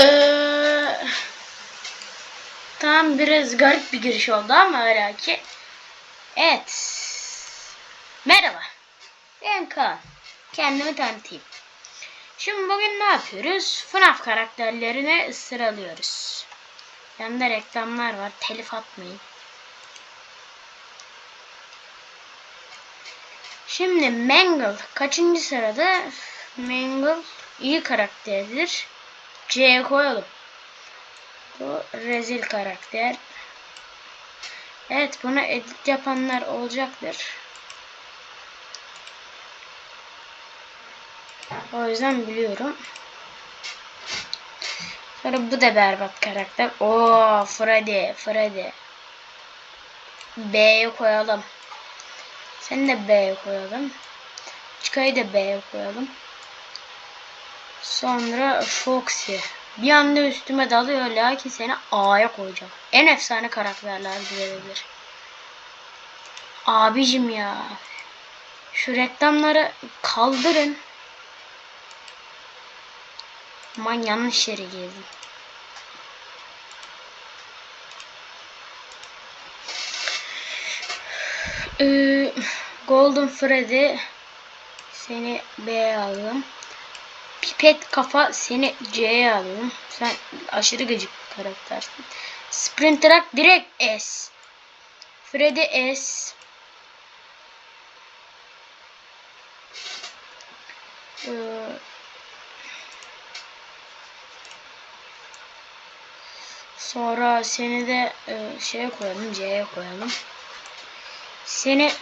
Ee, tam biraz garip bir giriş oldu ama öyle ki. Evet. Merhaba. Ben Kaan. Kendimi tanıtayım. Şimdi bugün ne yapıyoruz? FNAF karakterlerini sıralıyoruz. Yanında reklamlar var. Telif atmayın. Şimdi Mangle kaçıncı sırada? Mangle iyi karakterdir. C'ye koyalım. Bu rezil karakter. Evet bunu edit yapanlar olacaktır. O yüzden biliyorum. Sonra bu da berbat karakter. Oo Freddy, Freddy. B'ye koyalım. Seni de B'ye koyalım. Çıkayı da B'ye koyalım. Sonra Foxy. Bir anda üstüme dalıyor lakin seni A'ya koyacağım. En efsane karakterler bilebilir. Abicim ya. Şu reklamları kaldırın. Aman yanlış yere girdim. Ee, Golden Freddy seni B'ye aldım. Pipet kafa seni C'ye alıyorum. Sen aşırı gıcık bir karaktersin. Sprinterak direkt S. Freddy S. Ee, sonra seni de e, şeye koyalım, C'ye koyalım. Seni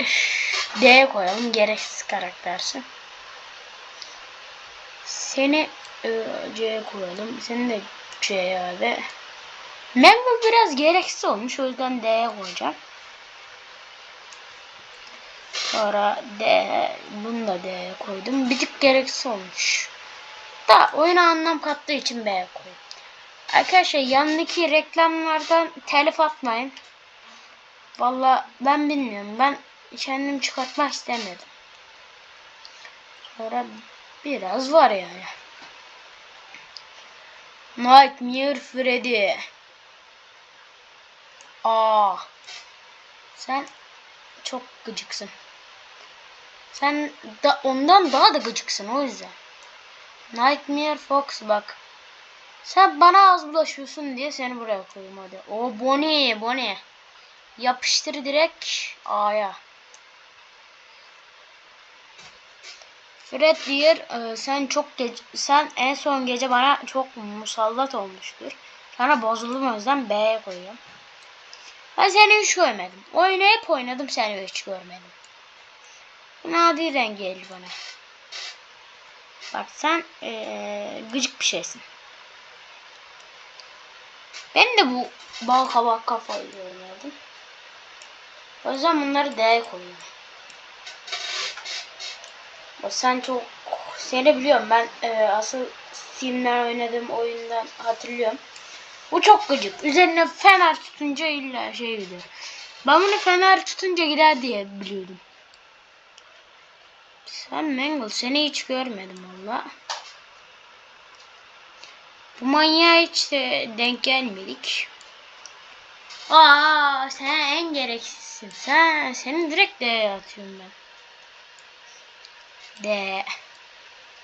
D'ye koyalım, gereksiz karaktersin. Seni e, C'ye koyalım. Seni de C'ye abi. Mango biraz gereksiz olmuş. O yüzden D'ye koyacağım. Sonra D. Bunu da D'ye koydum. Bir tık gereksiz olmuş. Da oyuna anlam kattığı için B'ye koydum. Arkadaşlar yanındaki reklamlardan telif atmayın. Valla ben bilmiyorum. Ben kendim çıkartmak istemedim. Sonra biraz var yani. Nightmare Freddy. Aa. Sen çok gıcıksın. Sen da ondan daha da gıcıksın o yüzden. Nightmare Fox bak. Sen bana az bulaşıyorsun diye seni buraya koyayım hadi. O Bonnie, Bonnie. Yapıştır direkt A'ya. Fred diyor e, sen çok gece, sen en son gece bana çok musallat olmuştur. Sana bozuldum o yüzden B'ye koyuyorum. Ben seni hiç görmedim. Oyunu hep oynadım seni hiç görmedim. Nadiren geldi bana. Bak sen ee, gıcık bir şeysin. Ben de bu bal kabak kafayı görmedim. O yüzden bunları D'ye koyuyorum. Sen çok seni biliyorum ben e, asıl Steam'den oynadığım oyundan hatırlıyorum. Bu çok gıcık. Üzerine fener tutunca illa şey gidiyor. Ben bunu fener tutunca gider diye biliyordum. Sen Mangle seni hiç görmedim valla. Bu manyağa hiç de denk gelmedik. Aa sen en gereksizsin. Sen seni direkt D'ye atıyorum ben. D.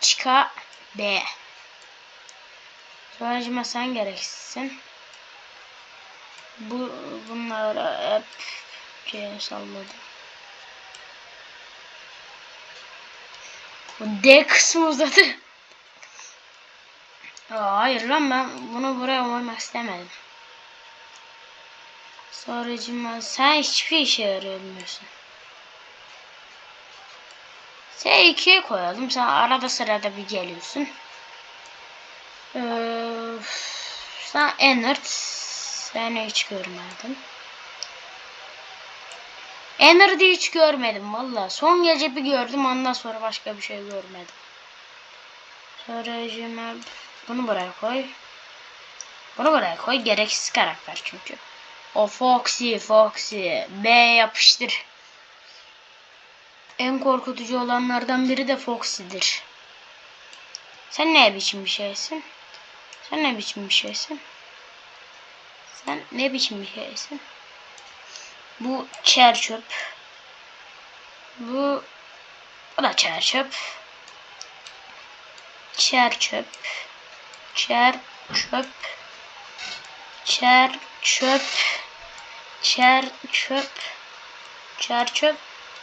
Çıka B. Sonracıma sen gereksizsin. Bu bunları hep C'ye salladım. Bu D kısmı uzadı. Hayır lan ben bunu buraya koymak istemedim. Sonracıma sen hiçbir işe yarayamıyorsun. S2'ye koyalım. Sen arada sırada bir geliyorsun. Ee, sen Enert. Seni hiç görmedim. Ener'de hiç görmedim valla. Son gece bir gördüm ondan sonra başka bir şey görmedim. Sonra bunu buraya koy. Bunu buraya koy. Gereksiz karakter çünkü. O Foxy, Foxy. B yapıştır. En korkutucu olanlardan biri de Foxy'dir. Sen ne biçim bir şeysin? Sen ne biçim bir şeysin? Sen ne biçim bir şeysin? Bu çer. Bu bu da çer çöp. Çer çöp. Çer çöp. Çer.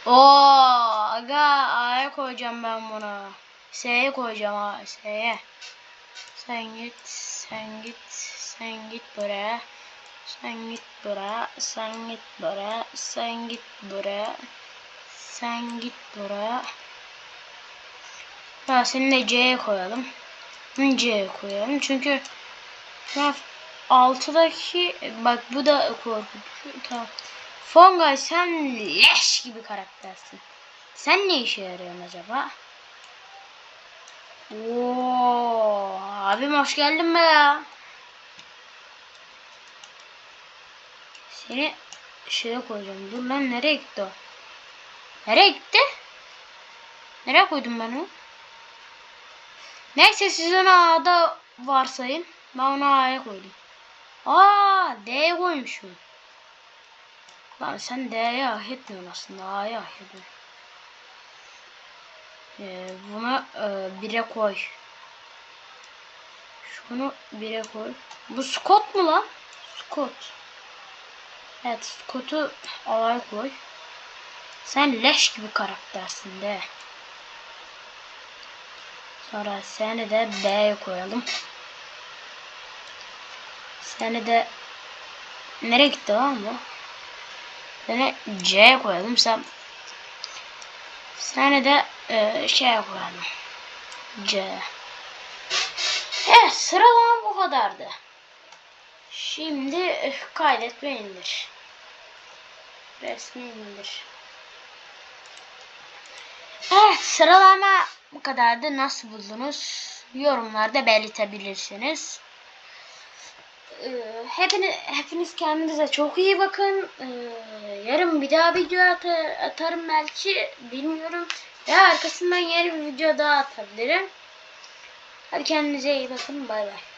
Oo, aga A'ya koyacağım ben bunu. S'ye koyacağım A, S'ye. Sen git, sen git, sen git buraya. Sen git buraya, sen git buraya, sen git buraya. Sen git buraya. Ha seni de C'ye koyalım. C'ye koyalım çünkü an 6'daki bak bu da korkutucu. Tamam. Fongay sen leş gibi karaktersin. Sen ne işe yarıyorsun acaba? Oo, abim hoş geldin be ya. Seni şeye koyacağım. Dur lan nereye gitti o? Nereye gitti? Nereye koydum ben onu? Neyse siz onu A'da varsayın. Ben onu A'ya koydum. Aa D'ye koymuşum. Lan sen D'ye hak etmiyorsun aslında. A'ya hak ediyorsun. Ee, bunu e, bire koy. Şunu bire koy. Bu Scott mu lan? Scott. Evet Scott'u A'ya koy. Sen leş gibi karaktersin de. Sonra seni de B'ye koyalım. Seni de nereye gitti lan bu? Seni C'ye koyalım. Sen seni de e, şeye koyalım. C. Evet sıralama bu kadardı. Şimdi kaydet ve indir. Resmi indir. Evet sıralama bu kadardı. Nasıl buldunuz? Yorumlarda belirtebilirsiniz. Ee, hepiniz, hepiniz kendinize çok iyi bakın. Ee, yarın bir daha video ata- atarım belki. Bilmiyorum. Ya arkasından yeni bir video daha atabilirim. Hadi kendinize iyi bakın. Bay bay.